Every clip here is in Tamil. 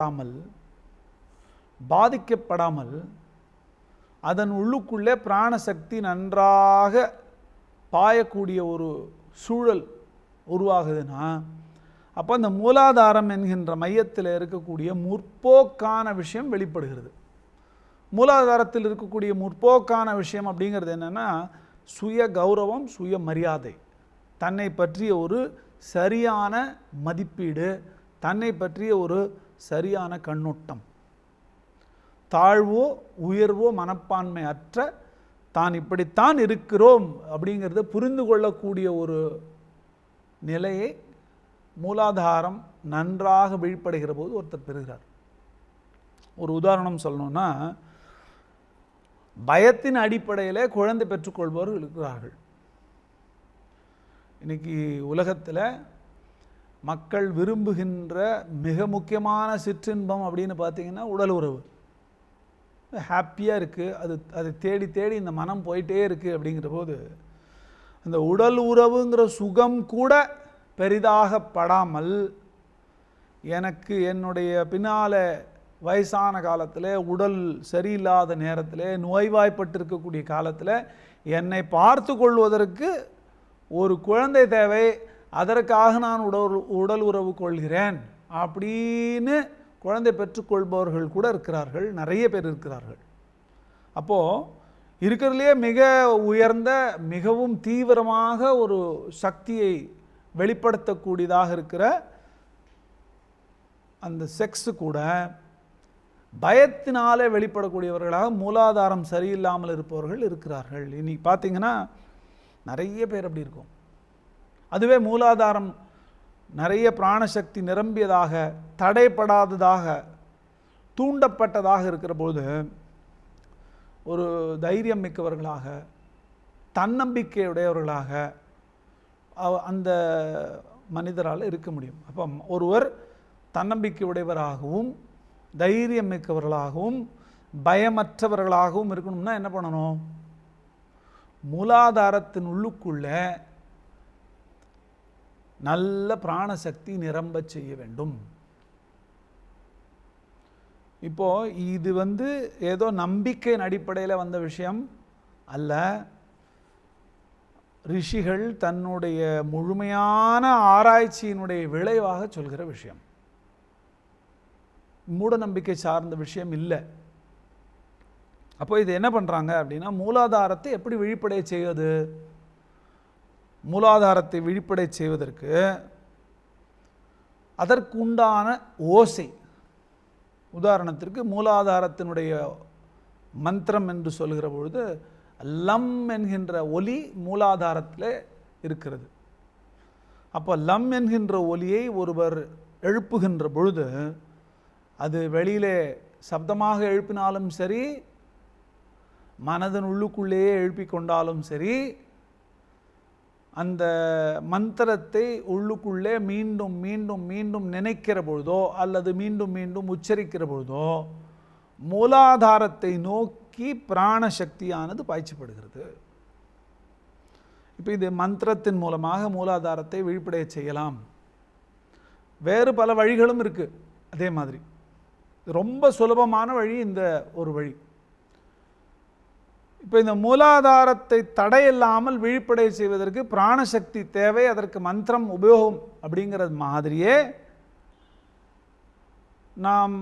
பாதிக்கப்படாமல் பாதிக்கப்படாமல் அதன் உள்ளுக்குள்ளே பிராணசக்தி நன்றாக பாயக்கூடிய ஒரு சூழல் உருவாகுதுன்னா அப்போ அந்த மூலாதாரம் என்கின்ற மையத்தில் இருக்கக்கூடிய முற்போக்கான விஷயம் வெளிப்படுகிறது. மூலாதாரத்தில் இருக்கக்கூடிய முற்போக்கான விஷயம் அப்படிங்கிறது என்னென்னா சுய கௌரவம் சுய மரியாதை. தன்னை பற்றிய ஒரு சரியான மதிப்பீடு தன்னை பற்றிய ஒரு சரியான கண்ணோட்டம். தாழ்வோ உயர்வோ மனப்பான்மை அற்ற தான் இப்படித்தான் இருக்கிறோம் அப்படிங்கிறத புரிந்து கொள்ளக்கூடிய ஒரு நிலையை மூலாதாரம் நன்றாக விழிப்படைகிற போது ஒருத்தர் பெறுகிறார். ஒரு உதாரணம் சொல்லணும்னா பயத்தின் அடிப்படையில் குழந்தை பெற்றுக்கொள்பவர்கள் இருக்கிறார்கள். இன்றைக்கி உலகத்தில் மக்கள் விரும்புகின்ற மிக முக்கியமான சிற்றின்பம் அப்படின்னு பார்த்தீங்கன்னா உடல் உறவு. ஹாப்பியாக இருக்குது அது அதை தேடி தேடி இந்த மனம் போயிட்டே இருக்குது அப்படிங்கிற போது அந்த உடல் உறவுங்கிற சுகம் கூட பெரிதாக படாமல் எனக்கு என்னுடைய பின்னால் வயசான காலத்தில் உடல் சரியில்லாத நேரத்தில் நோய்வாய்ப்பட்டிருக்கக்கூடிய காலத்தில் என்னை பார்த்து கொள்வதற்கு ஒரு குழந்தை தேவை. அதற்காக நான் உடல் உடல் உறவு கொள்கிறேன் அப்படின்னு குழந்தை பெற்றுக்கொள்பவர்கள் கூட இருக்கிறார்கள் நிறைய பேர் இருக்கிறார்கள். அப்போது இருக்கிறதுலே மிக உயர்ந்த மிகவும் தீவிரமாக ஒரு சக்தியை வெளிப்படுத்தக்கூடியதாக இருக்கிற அந்த செக்ஸு கூட பயத்தினாலே வெளிப்படக்கூடியவர்களாக மூலாதாரம் சரியில்லாமல் இருப்பவர்கள் இருக்கிறார்கள். இன்னைக்கு பார்த்தீங்கன்னா நிறைய பேர் அப்படி இருக்கும். அதுவே மூலாதாரம் நிறைய பிராணசக்தி நிரம்பியதாக தடைப்படாததாக தூண்டப்பட்டதாக இருக்கிற பொழுது ஒரு தைரியம் மிக்கவர்களாக தன்னம்பிக்கையுடையவர்களாக அவ- அந்த மனிதரால் இருக்க முடியும். அப்போ ஒருவர் தன்னம்பிக்கை உடையவராகவும் தைரியம் மிக்கவர்களாகவும் பயமற்றவர்களாகவும் இருக்கணும்னா என்ன பண்ணணும்? மூலாதாரத்தின் உள்ளுக்குள்ளே நல்ல பிராணசக்தி நிரம்பச் செய்ய வேண்டும். இப்போ இது வந்து ஏதோ நம்பிக்கையின் அடிப்படையில் வந்த விஷயம் அல்ல. ரிஷிகள் தன்னுடைய முழுமையான ஆராய்ச்சியினுடைய விளைவாக சொல்கிற விஷயம். மூட நம்பிக்கை சார்ந்த விஷயம் இல்லை. அப்போ இது என்ன பண்ணுறாங்க அப்படின்னா மூலாதாரத்தை எப்படி விழிப்படைய செய்வது? மூலாதாரத்தை விழிப்படை செய்வதற்கு அதற்கு உண்டான ஓசை. உதாரணத்திற்கு மூலாதாரத்தினுடைய மந்திரம் என்று சொல்கிற பொழுது லம் என்கின்ற ஒலி மூலாதாரத்தில் இருக்கிறது. அப்போ லம் என்கின்ற ஒலியை ஒருவர் எழுப்புகின்ற பொழுது அது வெளியிலே சப்தமாக எழுப்பினாலும் சரி மனதின் உள்ளுக்குள்ளேயே எழுப்பிக் கொண்டாலும் சரி அந்த மந்திரத்தை உள்ளுக்குள்ளே மீண்டும் மீண்டும் மீண்டும் நினைக்கிற பொழுதோ அல்லது மீண்டும் மீண்டும் உச்சரிக்கிற பொழுதோ மூலாதாரத்தை நோக்கி பிராணசக்தியானது பாய்ச்சப்படுகிறது. இப்போ இது மந்திரத்தின் மூலமாக மூலாதாரத்தை விழிப்படைய செய்யலாம். வேறு பல வழிகளும் இருக்குது அதே மாதிரி. ரொம்ப சுலபமான வழி இந்த ஒரு வழி. இப்போ இந்த மூலாதாரத்தை தடையில்லாமல் விழிப்படை செய்வதற்கு பிராணசக்தி தேவை அதற்கு மந்திரம் உபயோகம் அப்படிங்கிறது மாதிரியே நாம்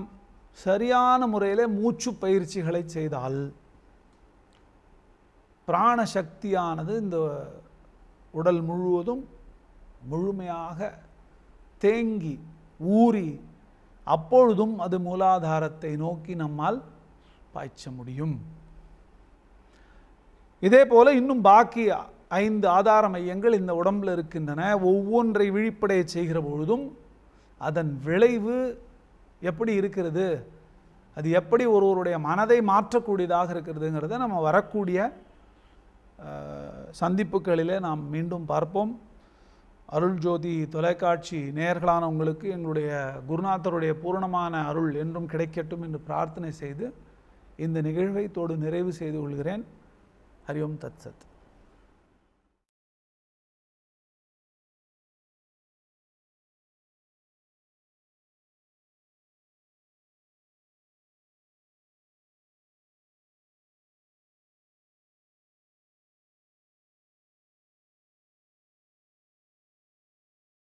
சரியான முறையில் மூச்சு பயிற்சிகளை செய்தால் பிராணசக்தியானது இந்த உடல் முழுவதும் முழுமையாக தேங்கி ஊறி அப்பொழுதும் அது மூலாதாரத்தை நோக்கி நம்மால் பாய்ச்ச முடியும். இதே போல் இன்னும் பாக்கி ஐந்து ஆதார மையங்கள் இந்த உடம்பில் இருக்கின்றன. ஒவ்வொன்றை விழிப்படைய செய்கிற பொழுதும் அதன் விளைவு எப்படி இருக்கிறது? அது எப்படி ஒருவருடைய மனதை மாற்றக்கூடியதாக இருக்கிறதுங்கிறத நம்ம வரக்கூடிய சந்திப்புகளிலே நாம் மீண்டும் பார்ப்போம். அருள் ஜோதி தொலைக்காட்சி நேர்களான உங்களுக்கு எங்களுடைய குருநாதருடைய பூரணமான அருள் என்றும் கிடைக்கட்டும் என்று பிரார்த்தனை செய்து இந்த நிகழ்வை தோடு நிறைவு செய்து கொள்கிறேன். हरि ओं तत्सत्